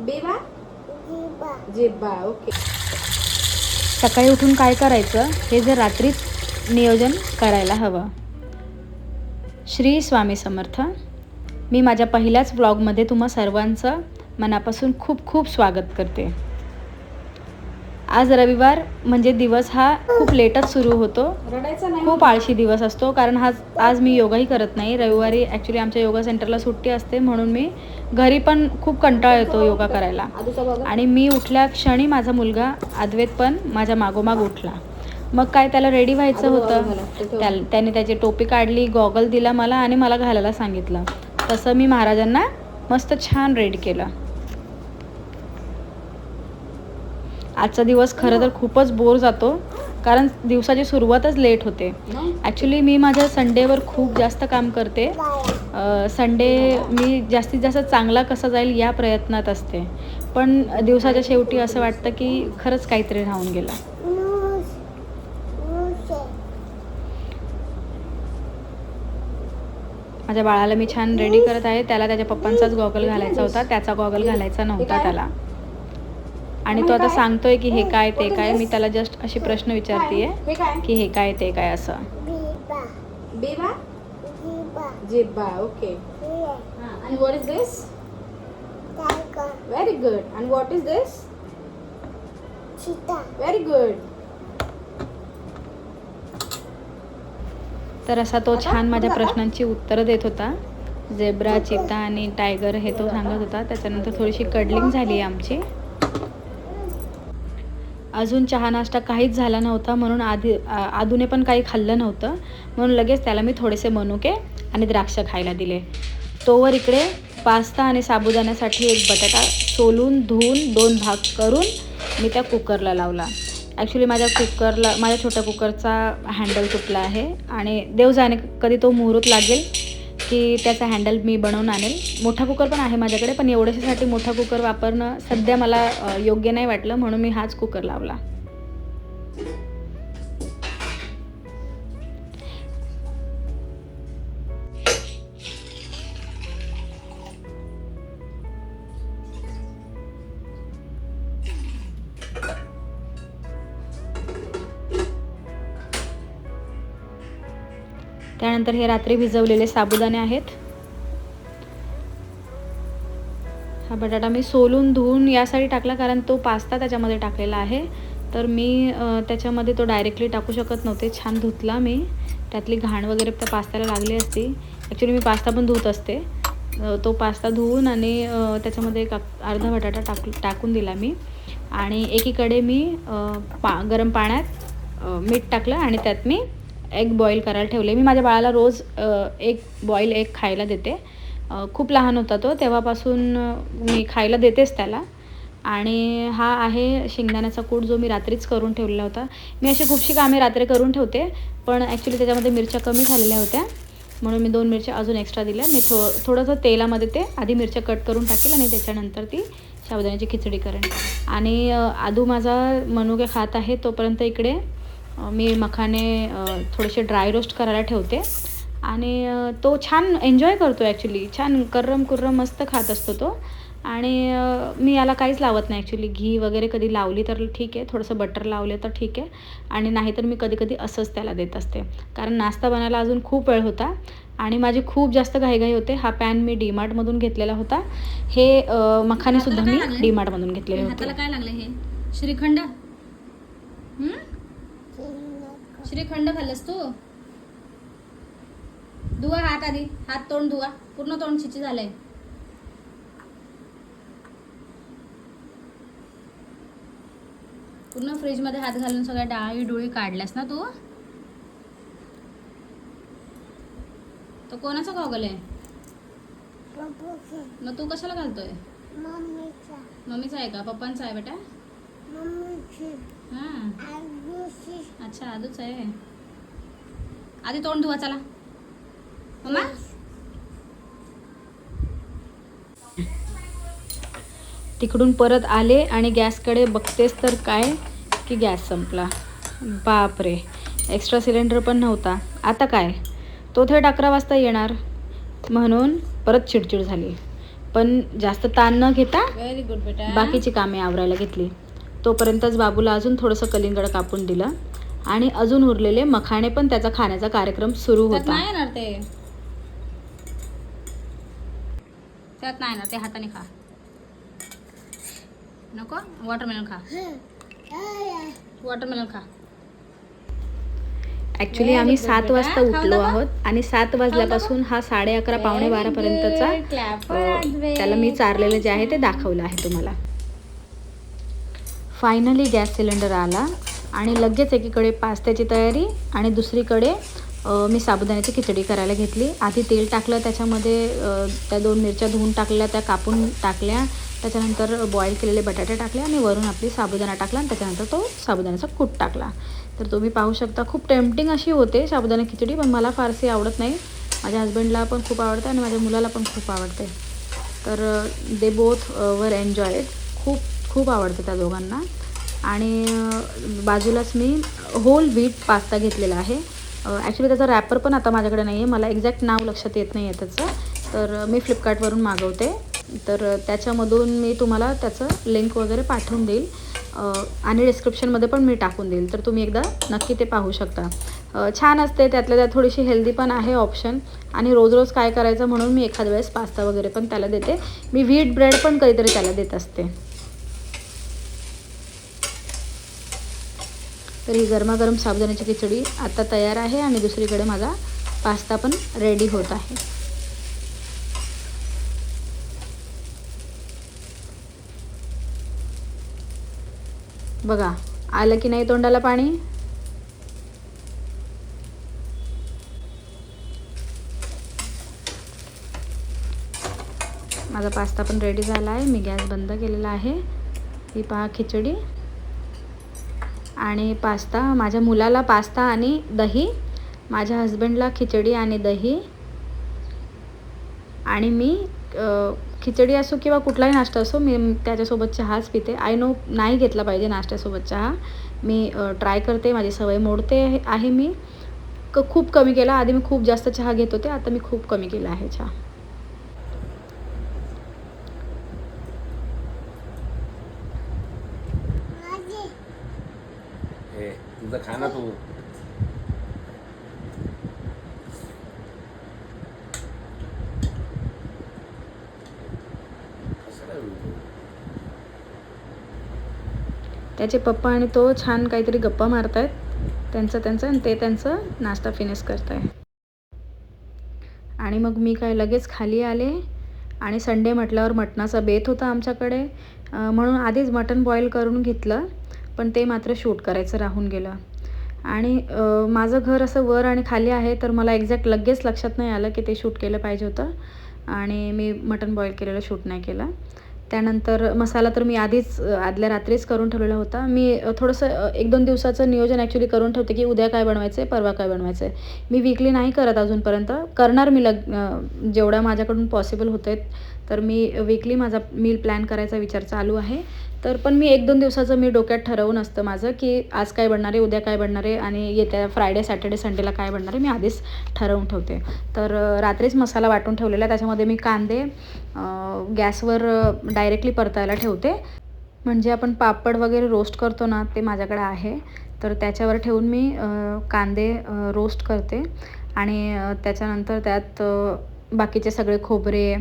बेबा जेबा. ओके. सकाळी उठून काय करायचं? हे जर रात्रीच नियोजन करायला हवं. श्री स्वामी समर्थ मी माझ्या पहिल्याच व्लॉगमध्ये तुम्हा सर्वांचं मनापासून खूप खूप स्वागत करते. आज रविवार म्हणजे दिवस हा खूप लेटच सुरू होतो. खूप आळशी दिवस असतो कारण हा आज मी योगाही करत नाही. रविवारी ॲक्च्युली आमच्या योगा सेंटरला सुट्टी असते म्हणून मी घरी पण खूप कंटाळा येतो योगा करायला. आणि मी उठल्या क्षणी माझा मुलगा अद्वैत पण माझ्या मागोमाग उठला. मग काय त्याला रेडी व्हायचं होतं? त्या त्याने त्याची टोपी काढली गॉगल दिला मला आणि मला घालायला सांगितलं. तसं मी महाराजांना मस्त छान रेडी केलं. आजचा दिवस खरं तर खूपच बोर जातो. कारण दिवसाची सुरुवातच लेट होते. ॲक्च्युली मी माझ्या संडेवर खूप जास्त काम करते. संडे मी जास्तीत जास्त चांगला कसा जाईल या प्रयत्नात असते. पण दिवसाच्या शेवटी असं वाटतं की खरंच काहीतरी राहून गेलं. माझ्या बाळाला मी छान रेडी करत आहे. त्याला त्याच्या पप्पांचाच गॉगल घालायचा होता. त्याचा गॉगल घालायचा नव्हता त्याला. आणि तो आता सांगतोय की हे काय ते काय? मी त्याला जस्ट अशी प्रश्न विचारतीये हे की हे काय ते काय असं. बेबा. जेबा. ओके. आणि what is this very good आणि what is this very good तर असा तो छान माझ्या प्रश्नांची उत्तरं देत होता. झेब्रा चिता आणि टायगर हे तो सांगत होता. त्याच्यानंतर थोडीशी कडलिंग झाली आहे आमची. अजून चहा नाश्ता काहीच झाला नव्हता म्हणून आधी आधूने पण काही खाल्लं नव्हतं. म्हणून लगेच त्याला मी थोडेसे मनुके आणि द्राक्ष खायला दिले. तोवर इकडे पास्ता आणि साबुदाण्यासाठी एक बटाटा सोलून धुवून दोन भाग करून मी त्या कुकरला लावला. ॲक्च्युली माझ्या कुकरला माझ्या छोट्या कुकरचा हँडल तुटला आहे आणि देव जाणे कधी तो मुहूर्त लागेल की त्याचा हँडल मी बनवून आणेल. मोठा कुकर पण आहे माझ्याकडे पण एवढ्याशासाठी मोठा कुकर वापरणं सध्या मला योग्य नाही वाटलं म्हणून मी हाच कुकर लावला. त्यानंतर हे रात्री भिजवलेले साबुदाणे आहेत. हा बटाटा मी सोलून धुवून यासाठी टाकला कारण तो पास्ता त्याच्यामध्ये टाकलेला आहे. तर मी त्याच्यामध्ये तो डायरेक्टली टाकू शकत नव्हते. छान धुतला मी. त्यातली घाण वगैरे त्या पास्त्याला लागली असती. ॲक्च्युली मी पास्ता पण धुत असते. तो पास्ता धुवून आणि त्याच्यामध्ये एक अर्धा बटाटा टाक टाकून दिला मी. आणि एकीकडे मी पा गरम पाण्यात मीठ टाकलं आणि त्यात मी एग बॉईल करायला ठेवले. मी माझ्या बाळाला रोज एक बॉईल एग खायला देते. खूप लहान होता तो. तेव्हापासून मी खायला देतेच त्याला. आणि हा आहे शेंगदाण्याचा कूट जो मी रात्रीच करून ठेवलेला होता. मी अशी खूपशी कामे रात्री करून ठेवते पण ॲक्च्युली त्याच्यामध्ये मिरच्या कमी झालेल्या होत्या. म्हणून मी दोन मिरच्या अजून एक्स्ट्रा दिल्या. मी थो थोडंसं तेलामध्ये ते आधी मिरच्या कट करून टाकेल आणि त्याच्यानंतर ती साबुदाण्याची खिचडी करेन. आणि आधू आदू माझा मनुके खात आहे तोपर्यंत इकडे मी मखाने थोडेसे ड्राय रोस्ट करायला ठेवते. आणि तो छान एन्जॉय करतो ॲक्च्युली छान कर्रम कुर्रम मस्त खात असतो तो. आणि मी याला काहीच लावत नाही ॲक्च्युली घी वगैरे कधी लावली तर ठीक आहे. थोडंसं बटर लावले तर ठीक आहे. आणि नाहीतर मी कधी कधी असंच त्याला देत असते. कारण नाश्ता बनायला अजून खूप वेळ होता. आणि माझी खूप जास्त घाईघाई होते. हा पॅन मी डीमार्टमधून घेतलेला होता. हे अ, मखानेसुद्धा मी डीमार्टमधून घेतलेले होते. काय लागले हे? श्रीखंड? श्रीखंड खाल्लंस तू? धुवा हात आधी. हात तोंड धुवा. पूर्ण तोंड छिची झालंय. पूर्ण फ्रीजमध्ये हात घालून सगळ्या डाळी डोळी काढल्यास ना तू? तो कोणाचा गॉगल आहे? मग तू कशाला घालतोय? मम्मीचा. आहे का? पप्पांचा आहे बेटा? अच्छा आधूच आहे आधी तोंड धुवा चला. मम्मा? तिकडून परत आले आणि गॅसकडे बघतेस तर काय की गॅस संपला. बापरे एक्स्ट्रा सिलेंडर पण नव्हता. आता काय? तो थेट अकरा वाजता येणार. म्हणून परत चिडचिड झाली. पण जास्त ताण न घेता व्हेरी गुड बेटा. बाकीची कामे आवरायला घेतली. तोपर्यंतच बाबूला अजून थोडंसं कलिंगड कापून दिलं. आणि अजून उरलेले मखाणे पण त्याचा खाण्याचा कार्यक्रम सुरू होता. नाही येणार ते. त्यात नाही येणार ते हाताने खा. नको? वॉटरमेलन खा. वॉटरमेलन खा. ऍक्च्युली आम्ही सात वाजता उठलो आहोत आणि सात वाजल्यापासून हा साडे अकरा पावणे बारा पर्यंतचा त्याला मी चारलेलं जे आहे ते दाखवलं आहे तुम्हाला. फायनली गॅस सिलेंडर आला. आणि लगेच एकीकडे पास्त्याची तयारी आणि दुसरीकडे मी साबुदाण्याची खिचडी करायला घेतली. आधी तेल टाकलं त्याच्यामध्ये त्या दोन मिरच्या धुवून टाकल्या त्या कापून टाकल्या. त्याच्यानंतर बॉईल केलेले बटाटे टाकले आणि वरून आपली साबुदाणा टाकला आणि त्याच्यानंतर तो साबुदाण्याचा कूट टाकला. तर तुम्ही पाहू शकता खूप टेम्पटिंग अशी होते साबुदाणा खिचडी पण मला फारशी आवडत नाही. माझ्या हस्बंडला पण खूप आवडते आणि माझ्या मुलाला पण खूप आवडते. तर दे बोथ वर एन्जॉय खूप खूप आवडते त्या दोघांना. आणि बाजूलाच मी होल व्हीट पास्ता घेतलेला आहे. ॲक्च्युली त्याचा रॅपर पण आता माझ्याकडे नाही आहे मला एक्झॅक्ट नाव लक्षात येत नाही आहे त्याचं. तर मी फ्लिपकार्टवरून मागवते. तर त्याच्यामधून मी तुम्हाला त्याचं लिंक वगैरे पाठवून देईल. आणि डिस्क्रिप्शनमध्ये पण मी टाकून देईल. तर तुम्ही एकदा नक्की ते पाहू शकता. छान असते. त्यातल्या त्यात थोडीशी हेल्दी पण आहे ऑप्शन आणि रोज रोज काय करायचं म्हणून मी एखाद्या वेळेस पास्ता वगैरे पण त्याला देते. मी व्हीट ब्रेड पण कधीतरी त्याला देत असते. तर ही गरमागरम साबुदाण्याची खिचडी आता तयार आहे आणि दुसरीकडे माझा पास्ता पण रेडी होत आहे. बघा आलं की नाही तोंडाला पाणी? माझा पास्ता पण रेडी झाला आहे. मी गॅस बंद केलेला आहे. ही पहा खिचडी. आणि पास्ता माझ्या मुलाला पास्ता आणि दही माझ्या हस्बंडला खिचडी आणि दही. आणि मी खिचडी असो किंवा कुठलाही नाश्ता असो मी त्याच्यासोबत चहाच पिते. आय नो नाही घेतला पाहिजे नाश्त्यासोबत चहा. मी ट्राय करते माझी सवय मोडते आहे- आहे मी. क खूप कमी केला. आधी मी खूप जास्त चहा घेत होते आता मी खूप कमी केला आहे चहा हे तुझं खा ना तू? त्याचे पप्पा आणि तो छान काहीतरी गप्पा मारतायत. त्यांचं त्यांचं आणि ते त्यांचं नाश्ता फिनिश करताय. आणि मग मी काय लगेच खाली आले आणि संडे म्हटल्यावर मटणाचा बेत होता आमच्याकडे. म्हणून आधीच मटण बॉईल करून घेतलं. पण ते मात्र शूट करायचं राहून गेलं. आणि माझं घर असं वर आणि खाली आहे तर मला एक्झॅक्ट लगेच लक्षात नाही आलं की ते शूट केलं पाहिजे होतं. आणि मी मटण बॉईल केलेलं शूट नाही केलं. त्यानंतर मसाला तर मी आधीच आदल्या रात्रीच करून ठेवलेला होता. मी थोडंसं एक दोन दिवसाचं नियोजन ॲक्च्युली करून ठेवते की उद्या काय बनवायचं आहे परवा काय बनवायचं आहे मी वीकली नाही करत अजूनपर्यंत. करणार मी लग जेवढा जेवढ्या माझ्याकडून पॉसिबल होतं आहेत तर मी वीकली माझा मील प्लॅन करायचा विचार चालू आहे. तर पण मी एक दोन दिवसाचं मी डोक्यात ठरवून असतं माझं की आज काय बनणार आहे उद्या काय बनणार आहे आणि येत्या फ्रायडे सॅटर्डे संडेला काय बनणार आहे मी आधीच ठरवून ठेवते. तर रात्रीच मसाला वाटून ठेवलेला आहे त्याच्यामध्ये मी कांदे गॅसवर डायरेक्टली परतायला ठेवते. म्हणजे आपण पापड वगैरे रोस्ट करतो ना ते माझ्याकडे आहे. तर त्याच्यावर ठेवून मी कांदे रोस्ट करते. आणि त्याच्यानंतर त्यात बाकीचे सगळे खोबरे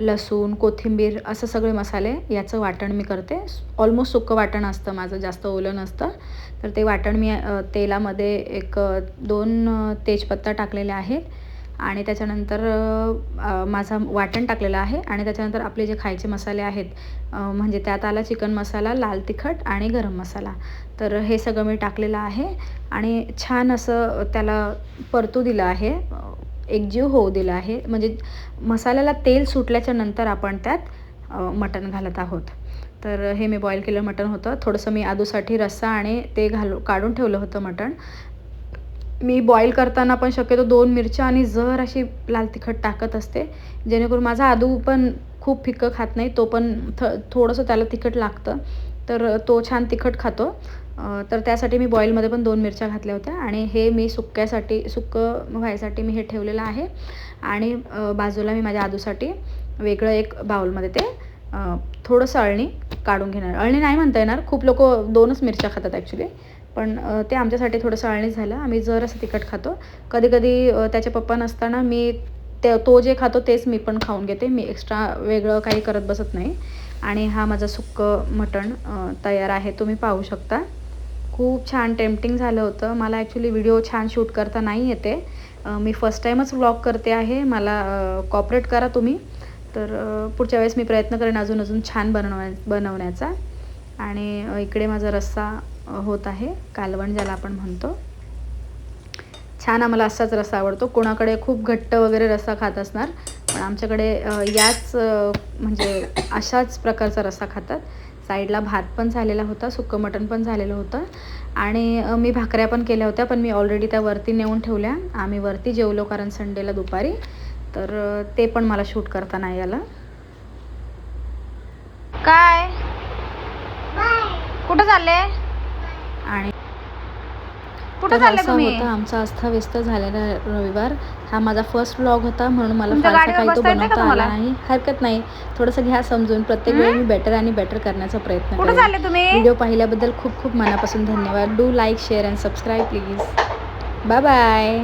लसूण कोथिंबीर असं सगळे मसाले याचं वाटण मी करते. ऑलमोस्ट सुक्कं वाटण असतं माझं जास्त ओलं नसतं. तर ते वाटण मी तेलामध्ये एक दोन तेजपत्ता टाकलेले आहेत. आणि त्याच्यानंतर माझा वाटण टाकलेलं आहे. आणि त्याच्यानंतर आपले जे खायचे मसाले आहेत म्हणजे त्यात आला चिकन मसाला लाल तिखट आणि गरम मसाला. तर हे सगळं मी टाकलेलं आहे. आणि छान असं त्याला परतू दिलं आहे. एकजीव होऊ दिलं आहे. म्हणजे मसाल्याला तेल सुटल्याच्या नंतर आपण त्यात मटण घालत आहोत. तर हे मी बॉईल केलं मटण होतं. थोडंसं मी आदूसाठी रस्सा आणि ते घालू काढून ठेवलं होतं मटण. मी बॉईल करताना पण शक्यतो दोन मिरच्या आणि जर अशी लाल तिखट टाकत असते जेणेकरून माझा आदू पण खूप फिक्कं खात नाही तो पण थ थोडंसं त्याला तिखट लागतं. तर तो छान तिखट खातो. तर त्यासाठी मी बॉईलमध्ये पण दोन मिरच्या घातल्या होत्या आणि हे मी सुक्यासाठी सुकं व्हायसाठी मी हे ठेवलेलं आहे. आणि बाजूला मी माझ्या आदूसाठी वेगळं एक बाउलमध्ये ते थोडंसं अळणी काढून घेणार. अळणी नाही म्हणता येणार खूप लोक दोनच मिरच्या खातात ॲक्च्युली पण ते आमच्यासाठी थोडंसं अळणी झालं. आम्ही जर असं तिखट खातो. कधी कधी त्याचे पप्पा नसताना मी ते तो जे खातो तेच मी पण खाऊन घेते. मी एक्स्ट्रा वेगळं काही करत बसत नाही. आणि हा माझा सुक्कं मटण तयार आहे. तुम्ही पाहू शकता. खूप छान टेम्पटिंग झालं होतं. मला ॲक्च्युली व्हिडिओ छान शूट करता नाही येते. मी फर्स्ट टाईमच व्लॉग करते आहे. मला कॉपरेट करा तुम्ही. तर पुढच्या वेळेस मी प्रयत्न करेन अजून अजून छान बनवण्या बनवण्याचा. आणि इकडे माझा रस्सा होत आहे. कालवण ज्याला आपण म्हणतो. छान आम्हाला असाच रस्सा आवडतो. कोणाकडे खूप घट्ट वगैरे रस्सा खात असणार पण आमच्याकडे याच म्हणजे अशाच प्रकारचा रस्सा खातात. साईडला भात पण झालेला होता सुक्कं मटण पण झालेलं होतं. आणि मी भाकऱ्या पण केल्या होत्या पण मी ऑलरेडी त्या वरती नेऊन ठेवल्या. आम्ही वरती जेवलो कारण संडेला दुपारी. तर ते पण मला शूट करता नाही आलं. काय? कुठं चालले? कुठं चालले असा तुम्ही? होता आमचा अस्थाव्यस्त झालेला रविवार. हा माझा फर्स्ट व्लॉग होता म्हणून मला फारसा काही तो बनवता आला? नाही. हरकत नाही. थोडंसं घ्या समजून. प्रत्येक वेळी मी बेटर आणि बेटर करण्याचा प्रयत्न करेन. व्हिडिओ पाहिल्याबद्दल खूप खूप मनापासून धन्यवाद. Do like share and subscribe please bye bye